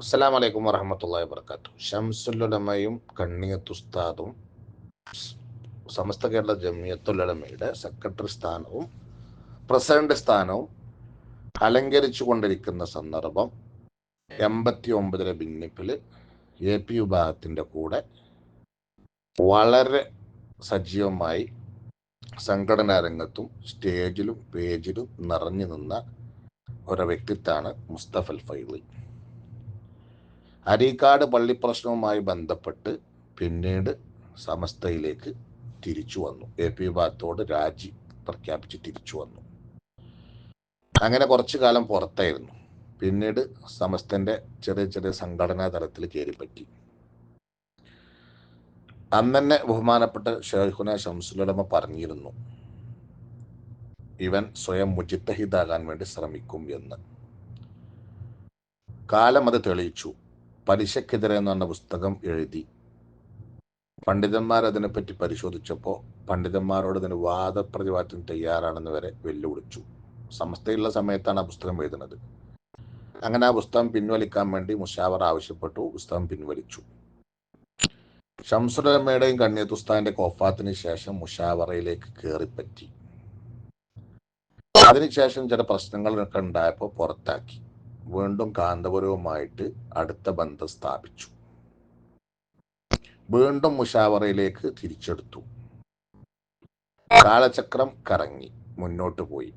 അസ്സലാം വലൈക്കും വറഹമത്തല്ലാ വർക്കാത്തു ഷംസുല്ലുലമയും കണ്ണിയത്തുസ്താദും സമസ്ത കേരള ജമിയത്തുലമയുടെ സെക്രട്ടറി സ്ഥാനവും പ്രസിഡന്റ് സ്ഥാനവും അലങ്കരിച്ചു കൊണ്ടിരിക്കുന്ന സന്ദർഭം എൺപത്തി ഒമ്പതിലെ ഭിന്നിപ്പിൽ എ പി വിഭാഗത്തിന്റെ കൂടെ വളരെ സജീവമായി സംഘടനാ രംഗത്തും സ്റ്റേജിലും പേജിലും നിറഞ്ഞു നിന്ന ഒരു വ്യക്തിത്വമാണ് മുസ്തഫൽ ഫൈലി അരീക്കാട് പള്ളി പ്രശ്നവുമായി ബന്ധപ്പെട്ട് പിന്നീട് സമസ്തയിലേക്ക് തിരിച്ചു വന്നു. എ പി വിഭാഗത്തോട് രാജി പ്രഖ്യാപിച്ച് തിരിച്ചു വന്നു. അങ്ങനെ കുറച്ചു കാലം പുറത്തായിരുന്നു. പിന്നീട് സമസ്തന്റെ ചെറിയ ചെറിയ സംഘടനാ തലത്തിൽ കയറിപ്പറ്റി. അന്ന് തന്നെ ബഹുമാനപ്പെട്ട ഷെയ്ഖുന ഷംസുലമ പറഞ്ഞിരുന്നു ഇവൻ സ്വയം മുജിത്തഹിദാകാൻ വേണ്ടി ശ്രമിക്കും എന്ന്. കാലം അത് തെളിയിച്ചു. പലിശക്കെതിരെ എന്ന് പറഞ്ഞ പുസ്തകം എഴുതി. പണ്ഡിതന്മാർ അതിനെപ്പറ്റി പരിശോധിച്ചപ്പോൾ പണ്ഡിതന്മാരോട് ഇതിന് വാദപ്രതിവാദത്തിന് തയ്യാറാണെന്ന് വരെ വെല്ലുവിളിച്ചു. സമസ്തയുള്ള സമയത്താണ് ആ പുസ്തകം എഴുതുന്നത്. അങ്ങനെ ആ പുസ്തകം പിൻവലിക്കാൻ വേണ്ടി മുഷാവർ ആവശ്യപ്പെട്ടു. പുസ്തകം പിൻവലിച്ചു. ഷംസുലമ്മയുടെയും കണ്ണിയത്തുസ്താന്റെ കോഫാത്തിന് ശേഷം മുഷാവറയിലേക്ക് കയറിപ്പറ്റി അതിനുശേഷം ചില പ്രശ്നങ്ങളൊക്കെ ഉണ്ടായപ്പോൾ പുറത്താക്കി. വീണ്ടും കാന്തപുരവുമായിട്ട് അടുത്ത ബന്ധം സ്ഥാപിച്ചു. വീണ്ടും മുഷാവറയിലേക്ക് തിരിച്ചെടുത്തു. കാലചക്രം കറങ്ങി മുന്നോട്ട് പോയി.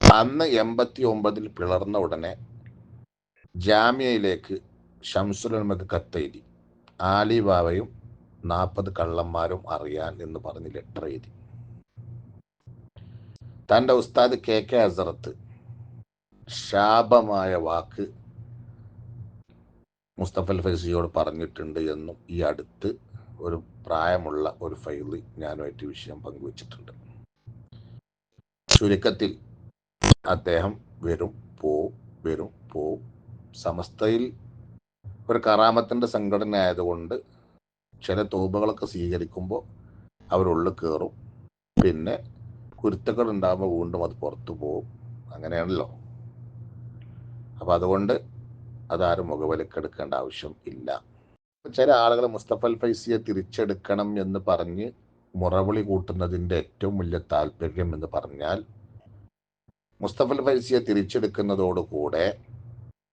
അന്ന് എൺപത്തി ഒമ്പതിൽ പിളർന്ന ഉടനെ ജാമ്യയിലേക്ക് ഷംസുലമക്ക് കത്തെഴുതി. ആലി ബാബയും നാൽപ്പത് കള്ളന്മാരും അറിയാൻ എന്ന് പറഞ്ഞ് ലെറ്റർ എഴുതി. തന്റെ ഉസ്താദ് കെ കെ അസറത്ത് ശാപമായ വാക്ക് മുസ്തഫൽ ഫൈസിയോട് പറഞ്ഞിട്ടുണ്ട് എന്നും ഈ അടുത്ത് ഒരു പ്രായമുള്ള ഒരു ഫൈലി ഞാനുമായിട്ട് വിഷയം പങ്കുവച്ചിട്ടുണ്ട്. ചുരുക്കത്തിൽ അദ്ദേഹം വരും പോവും വരും പോവും സമസ്തയിൽ ഒരു കറാമത്തിന്റെ സംഘടന ആയതുകൊണ്ട് ചില തോപുകളൊക്കെ സ്വീകരിക്കുമ്പോൾ അവരുള്ളിൽ കയറും. പിന്നെ കുരുത്തക്കൾ ഉണ്ടാകുമ്പോൾ വീണ്ടും അത് പുറത്തു പോകും. അങ്ങനെയാണല്ലോ. അപ്പൊ അതുകൊണ്ട് അതാരും മുഖവിലക്കെടുക്കേണ്ട ആവശ്യം ഇല്ല. ചില ആളുകൾ മുസ്തഫൽ ഫൈസിയെ തിരിച്ചെടുക്കണം എന്ന് പറഞ്ഞ് മുറവിളി കൂട്ടുന്നതിന്റെ ഏറ്റവും വലിയ താല്പര്യം എന്ന് പറഞ്ഞാൽ മുസ്തഫൽ ഫൈസിയെ തിരിച്ചെടുക്കുന്നതോടുകൂടെ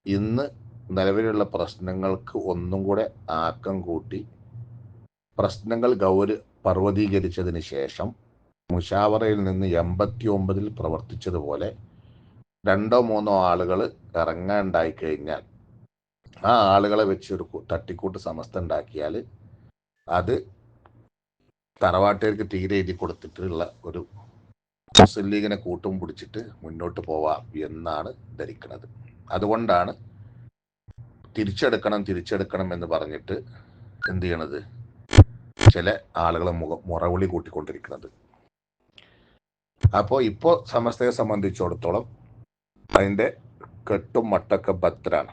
ഇന്ന് നിലവിലുള്ള പ്രശ്നങ്ങൾക്ക് ഒന്നും കൂടെ ആക്കം കൂട്ടി പ്രശ്നങ്ങൾ ഗൗര പർവതീകരിച്ചതിന് ശേഷം മുഷാവറയിൽ നിന്ന് എൺപത്തി ഒമ്പതിൽ പ്രവർത്തിച്ചതുപോലെ രണ്ടോ മൂന്നോ ആളുകൾ ഇറങ്ങാണ്ടായി കഴിഞ്ഞാൽ ആ ആളുകളെ വെച്ച് ഒരു തട്ടിക്കൂട്ട് സമസ്ത ഉണ്ടാക്കിയാൽ അത് തറവാട്ടുകാർക്ക് തീരെ എഴുതി കൊടുത്തിട്ടുള്ള ഒരു മുസ്ലിം ലീഗിനെ കൂട്ടും പിടിച്ചിട്ട് മുന്നോട്ട് പോവാം എന്നാണ് ധരിക്കുന്നത് അതുകൊണ്ടാണ് തിരിച്ചെടുക്കണം തിരിച്ചെടുക്കണം എന്ന് പറഞ്ഞിട്ട് എന്ത് ചെയ്യണത്? ചില ആളുകളെ മുഖ മുറവിളി കൂട്ടിക്കൊണ്ടിരിക്കുന്നത് അപ്പോൾ ഇപ്പോൾ സമസ്തയെ സംബന്ധിച്ചിടത്തോളം അതിന്റെ കെട്ടും മട്ടൊക്കെ ഭദ്രാണ്.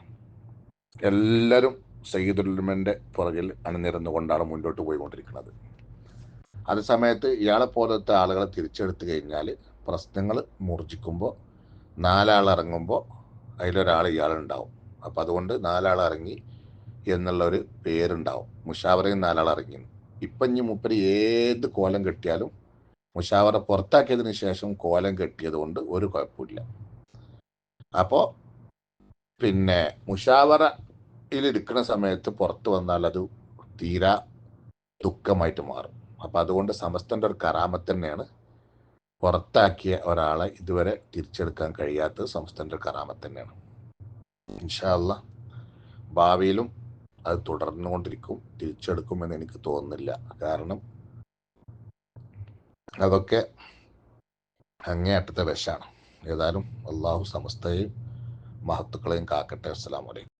എല്ലാവരും സയ്യിദുൽമന്റെ പുറകിൽ അണിനിരന്നു കൊണ്ടാണ് മുന്നോട്ട് പോയിക്കൊണ്ടിരിക്കുന്നത്. അതേ സമയത്ത് ഇയാളെ പോലത്തെ ആളുകളെ തിരിച്ചെടുത്തു കഴിഞ്ഞാൽ പ്രശ്നങ്ങൾ മൂർജിക്കുമ്പോൾ നാലാൾ ഇറങ്ങുമ്പോൾ അതിലൊരാൾ ഇയാളുണ്ടാവും. അപ്പം അതുകൊണ്ട് നാലാൾ ഇറങ്ങി എന്നുള്ള ഒരു പേരുണ്ടാവും. മുഷാവറയും നാലാൾ ഇറങ്ങി. ഇപ്പം ഇനി മുപ്പര് ഏത് കോലം കെട്ടിയാലും മുഷാവറ പുറത്താക്കിയതിന് ശേഷം കോലം കെട്ടിയത് കൊണ്ട് ഒരു കുഴപ്പമില്ല. അപ്പോൾ പിന്നെ മുഷാവറയിൽ എടുക്കുന്ന സമയത്ത് പുറത്തു വന്നാൽ അത് തീരാ ദുഃഖമായിട്ട് മാറും. അപ്പം അതുകൊണ്ട് സമസ്തന്റെ ഒരു കറാമത്ത് തന്നെയാണ് പുറത്താക്കിയ ഒരാളെ ഇതുവരെ തിരിച്ചെടുക്കാൻ കഴിയാത്തത് സംസ്ഥാനത്തെ കറാമത്ത് തന്നെയാണ്. ഇൻഷാല്ല ഭാവിയിലും അത് തുടർന്നുകൊണ്ടിരിക്കും തിരിച്ചെടുക്കുമെന്ന് എനിക്ക് തോന്നുന്നില്ല. കാരണം അതൊക്കെ അങ്ങേയറ്റത്തെ വിഷമാണ് ഏതായാലും അള്ളാഹു സമസ്തയെയും മഹത്തുക്കളെയും കാക്കട്ടെ. അസ്സലാമലൈക്കും